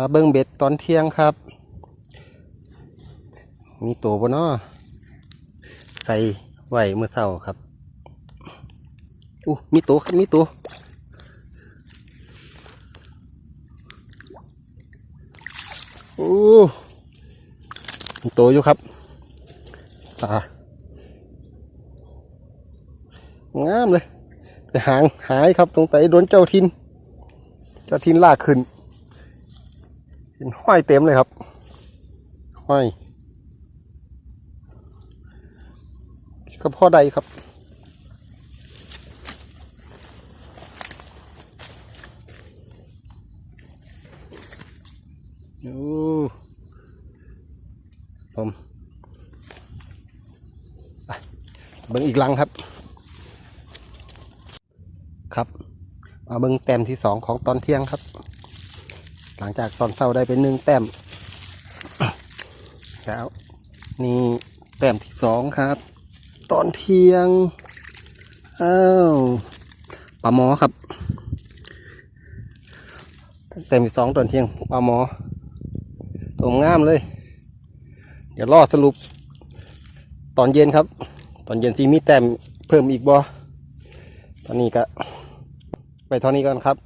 มาเบิ้งเบ็ดตอนเที่ยงครับ มีตัวบนนาะใส่ไหวเมื่อเช้าครับอู้มีตัวครับมีตัวอู้มีตัวอยู่ครับตางามเลย แต่หางหายครับตรงไตโดนเจ้าทิน เจ้าทินลากขึ้น เห็นห้อยเต็มเลยครับห้อยก็พ่อใดครับโอ้ผมเบิ้งอีกลังครับ ครับมาเบิ้งแต้มที่สองของตอนเที่ยงครับ หลังจากตอนเช้าได้เป็นหนึ่งแต้มแล้วนี่แต้มที่สองครับ ตอนเที่ยงอ้าวปลาหมอครับแต้มที่สองตอนเที่ยงปลาหมอตรงงามเลย เดี๋ยวรอสรุป ตอนเย็นครับ ตอนเย็นที่มีแต้มเพิ่มอีกบอตอนนี้ก็ ไปเท่านี้ก่อนครับ